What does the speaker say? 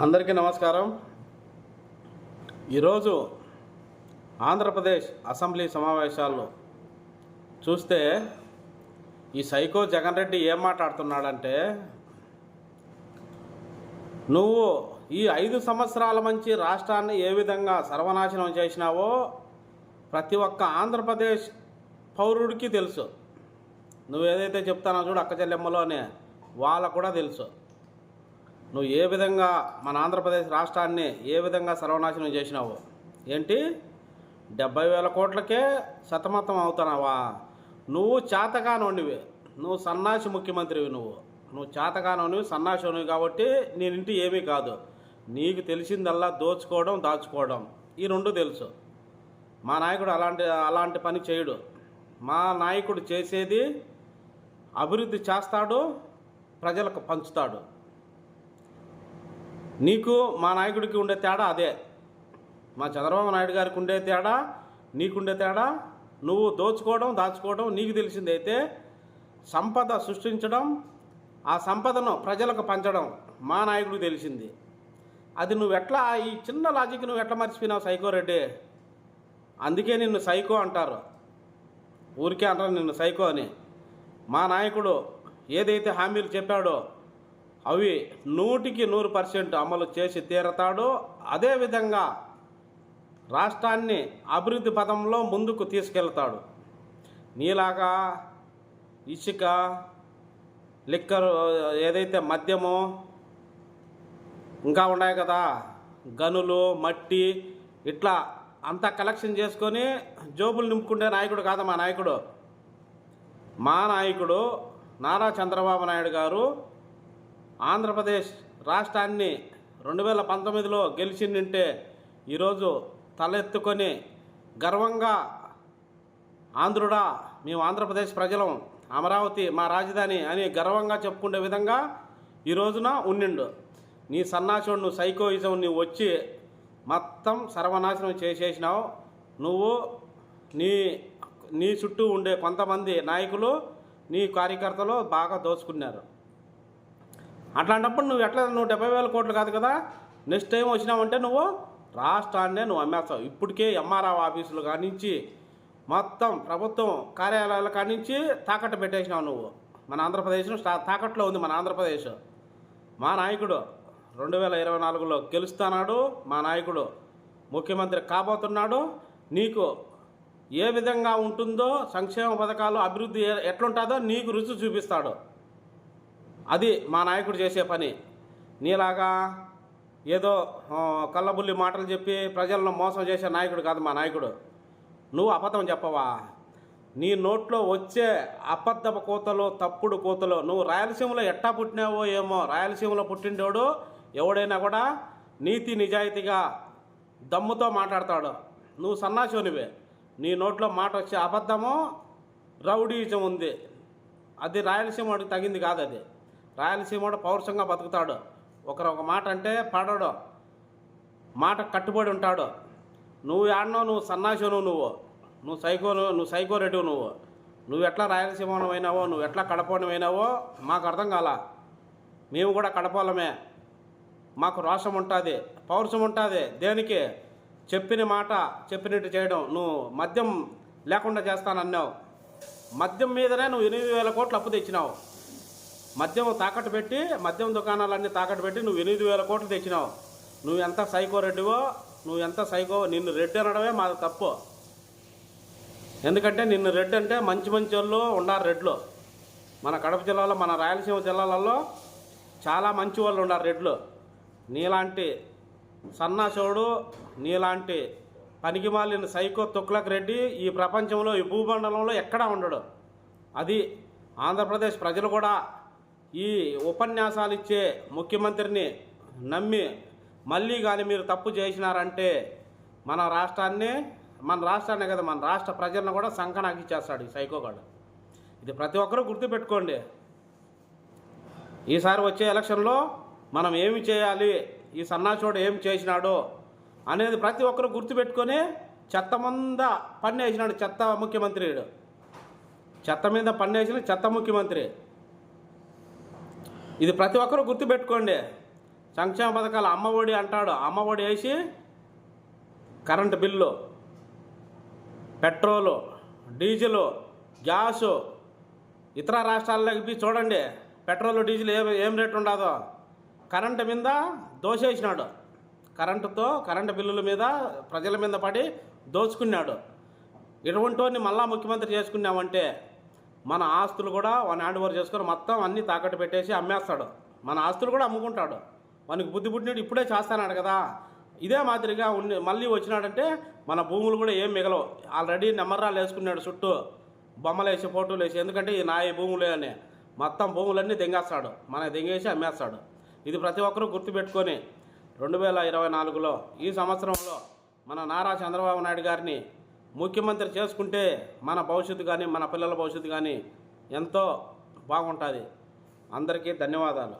అందరికీ నమస్కారం. ఈరోజు ఆంధ్రప్రదేశ్ అసెంబ్లీ సమావేశాల్లో చూస్తే ఈ సైకో జగన్ రెడ్డి ఏం మాట్లాడుతున్నాడంటే నువ్వు ఈ ఐదు సంవత్సరాల మంచి రాష్ట్రాన్ని ఏ విధంగా సర్వనాశనం చేసినావో ప్రతి ఒక్క ఆంధ్రప్రదేశ్ పౌరుడికి తెలుసు. నువ్వేదైతే చెప్తానో చూడు అక్క చెల్లెమ్మలోనే వాళ్ళకు కూడా తెలుసు. నువ్వు ఏ విధంగా మన ఆంధ్రప్రదేశ్ రాష్ట్రాన్ని ఏ విధంగా సర్వనాశనం చేసినావు? ఏంటి? డెబ్బై వేల కోట్లకే సతమతం అవుతున్నావా? నువ్వు చేతగానోనివి. నువ్వు సన్నాసి ముఖ్యమంత్రివి నువ్వు. నువ్వు చేతగానోనివి సన్నాసినివి కాబట్టి నేనింటి ఏమీ కాదు. నీకు తెలిసిందల్లా దోచుకోవడం దాచుకోవడం. ఈ రెండు తెలుసు. మా నాయకుడు అలాంటి అలాంటి పని చేయడు. మా నాయకుడు చేసేది అభివృద్ధి చేస్తాడు ప్రజలకు పంచుతాడు. నీకు మా నాయకుడికి ఉండే తేడా అదే. మా చంద్రబాబు నాయుడు గారికి ఉండే తేడా నీకుండే తేడా నువ్వు దోచుకోవడం దాచుకోవడం నీకు తెలిసిందైతే సంపద సృష్టించడం ఆ సంపదను ప్రజలకు పంచడం మా నాయకుడికి తెలిసింది. అది నువ్వు ఎట్లా ఈ చిన్న లాజిక్ నువ్వు ఎట్లా మర్చిపోయినావు సైకో రెడ్డి? అందుకే నిన్ను సైకో అంటారు. ఊరికే అంటారు నిన్ను సైకో అని. మా నాయకుడు ఏదైతే హామీలు చెప్పాడో అవి నూటికి నూరు పర్సెంట్ అమలు చేసి తీరతాడు అదేవిధంగా రాష్ట్రాన్ని అభివృద్ధి పదంలో ముందుకు తీసుకెళ్తాడు. నీలాగా ఇసుక లిక్కర్ ఏదైతే మద్యము ఇంకా ఉన్నాయి కదా గనులు మట్టి ఇట్లా అంతా కలెక్షన్ చేసుకొని జోబులు నింపుకుంటే నాయకుడు కాదు మా నాయకుడు. మా నాయకుడు నారా చంద్రబాబు నాయుడు గారు ఆంధ్రప్రదేశ్ రాష్ట్రాన్ని రెండు వేల పంతొమ్మిదిలో గెలిచిందంటే ఈరోజు తలెత్తుకొని గర్వంగా ఆంధ్రుడా మేము ఆంధ్రప్రదేశ్ ప్రజలం అమరావతి మా రాజధాని అని గర్వంగా చెప్పుకునే విధంగా ఈ రోజున ఉండిండు. నీ సన్నాసుడు నువ్వు సైకోయిజం నువ్వు వచ్చి మొత్తం సర్వనాశనం చేసేసినావు. నువ్వు నీ నీ చుట్టూ ఉండే కొంతమంది నాయకులు నీ కార్యకర్తలు బాగా దోచుకున్నారు. అట్లాంటప్పుడు నువ్వు ఎట్లా నువ్వు డెబ్బై వేల కోట్లు కాదు కదా నెక్స్ట్ టైం వచ్చినావంటే నువ్వు రాష్ట్రాన్నే నువ్వు అమ్మేస్తావు. ఇప్పటికే ఎంఆర్ఆర్ ఆఫీసులు కానించి మొత్తం ప్రభుత్వం కార్యాలయాల కానించి తాకట్టు పెట్టేసినావు నువ్వు. మన ఆంధ్రప్రదేశ్ స్టా తాకట్లో ఉంది మన ఆంధ్రప్రదేశ్. మా నాయకుడు రెండు వేల ఇరవై నాలుగులో గెలుస్తున్నాడు మా నాయకుడు ముఖ్యమంత్రి కాబోతున్నాడు. నీకు ఏ విధంగా ఉంటుందో సంక్షేమ పథకాలు అభివృద్ధి ఎట్లుంటుందో నీకు రుచి చూపిస్తాడు. అది మా నాయకుడు చేసే పని. నీలాగా ఏదో కళ్ళబుల్లి మాటలు చెప్పి ప్రజలను మోసం చేసే నాయకుడు కాదు మా నాయకుడు. నువ్వు అబద్ధం చెప్పవా? నీ నోట్లో వచ్చే అబద్ధపు కోతలు తప్పుడు కోతలు నువ్వు రాయలసీమలో ఎట్టా పుట్టినావో ఏమో రాయలసీమలో పుట్టినోడు ఎవడైనా కూడా నీతి నిజాయితీగా దమ్ముతో మాట్లాడతాడు. నువ్వు సన్నాశివనివే నీ నోట్లో మాట వచ్చే అబద్ధము రౌడీజం ఉంది. అది రాయలసీమ తగింది కాదు అది. రాయలసీమడు పౌరుషంగా బతుకుతాడు. ఒకరు ఒక మాట అంటే పాడాడు. మాట కట్టుబడి ఉంటాడు. నువ్వు ఆడినో నువ్వు సన్నాసివు నువ్వు. నువ్వు సైకో నువ్వు సైకో రెడ్డి నువ్వు. నువ్వు ఎట్లా రాయలసీమనమైనావో నువ్వు ఎట్లా కడపనమైనావో మాకు అర్థం కాల. మేము కూడా కడపాలమే మాకు రోషం ఉంటుంది పౌరుషం ఉంటుంది. దేనికి? చెప్పిన మాట చెప్పినట్టు చేయడం. నువ్వు మద్యం లేకుండా చేస్తానన్నావు. మద్యం మీదనే నువ్వు ఎనిమిది వేల కోట్లు అప్పు తెచ్చినావు. మద్యం తాకట్టు పెట్టి మద్యం దుకాణాలన్నీ తాకట్టు పెట్టి నువ్వు ఎనిమిది వేల కోట్లు తెచ్చినావు. నువ్వు ఎంత సైకో రెడ్డివో నువ్వు ఎంత సైకో నిన్ను రెడ్డి అనడమే మాది తప్పు. ఎందుకంటే నిన్ను రెడ్ అంటే మంచి మంచి వాళ్ళు ఉన్నారు రెడ్లు. మన కడప జిల్లాలో మన రాయలసీమ జిల్లాలలో చాలా మంచి వాళ్ళు ఉన్నారు రెడ్లు. నీలాంటి సన్నాసుడు నీలాంటి పనికిమాలిన సైకో తుక్లక్ రెడ్డి ఈ ప్రపంచంలో ఈ భూమండలంలో ఎక్కడా ఉండడు. అది ఆంధ్రప్రదేశ్ ప్రజలు కూడా ఈ ఉపన్యాసాలు ఇచ్చే ముఖ్యమంత్రిని నమ్మి మళ్ళీ కానీ మీరు తప్పు చేసినారంటే మన రాష్ట్రాన్ని మన రాష్ట్రాన్ని కదా మన రాష్ట్ర ప్రజలను కూడా సంకనాకిచ్చేస్తాడు ఈ సైకోగాడు ఇది ప్రతి ఒక్కరూ గుర్తుపెట్టుకోండి. ఈసారి వచ్చే ఎలక్షన్లో మనం ఏమి చేయాలి ఈ సన్నాచోడు ఏం చేసినాడో అనేది ప్రతి ఒక్కరు గుర్తుపెట్టుకొని చెత్త మంద పన్నేసినాడు చెత్త ముఖ్యమంత్రి చెత్త మీద పన్నేసిన చెత్త ముఖ్యమంత్రి. ఇది ప్రతి ఒక్కరూ గుర్తుపెట్టుకోండి. సంక్షేమ పథకాలు అమ్మఒడి అంటాడు. అమ్మఒడి వేసి current bill petrol diesel gas ఇతర రాష్ట్రాల్లోకి చూడండి. పెట్రోల్ డీజిల్ ఏం ఏం రేటు ఉండదో. కరెంటు మీద దోసేసినాడు కరెంటుతో కరెంటు బిల్లుల మీద ప్రజల మీద పడి దోచుకున్నాడు. ఇటువంటి మళ్ళా ముఖ్యమంత్రి చేసుకున్నామంటే మన ఆస్తులు కూడా వన్ హ్యాండ్ ఓవర్ చేసుకొని మొత్తం అన్నీ తాకట్టు పెట్టేసి అమ్మేస్తాడు. మన ఆస్తులు కూడా అమ్ముకుంటాడు. మనకి బుద్ధి పుట్టినట్టు ఇప్పుడే చేస్తానాడు కదా. ఇదే మాదిరిగా ఉండి మళ్ళీ వచ్చినాడంటే మన భూములు కూడా ఏం మిగలవు. ఆల్రెడీ నెమ్మర్రాలు వేసుకున్నాడు చుట్టూ. బొమ్మలు వేసి ఫోటోలు వేసి. ఎందుకంటే ఈ నా భూములే అని. మొత్తం భూములన్నీ దెంగేస్తాడు. మన దెంగేసి అమ్మేస్తాడు. ఇది ప్రతి ఒక్కరూ గుర్తుపెట్టుకొని రెండు వేల ఇరవై నాలుగులో ఈ సంవత్సరంలో మన నారా చంద్రబాబు నాయుడు గారిని ముఖ్యమంత్రి చేసుకుంటే మన భవిష్యత్తు కానీ మన పిల్లల భవిష్యత్తు కానీ ఎంతో బాగుంటుంది. అందరికీ ధన్యవాదాలు.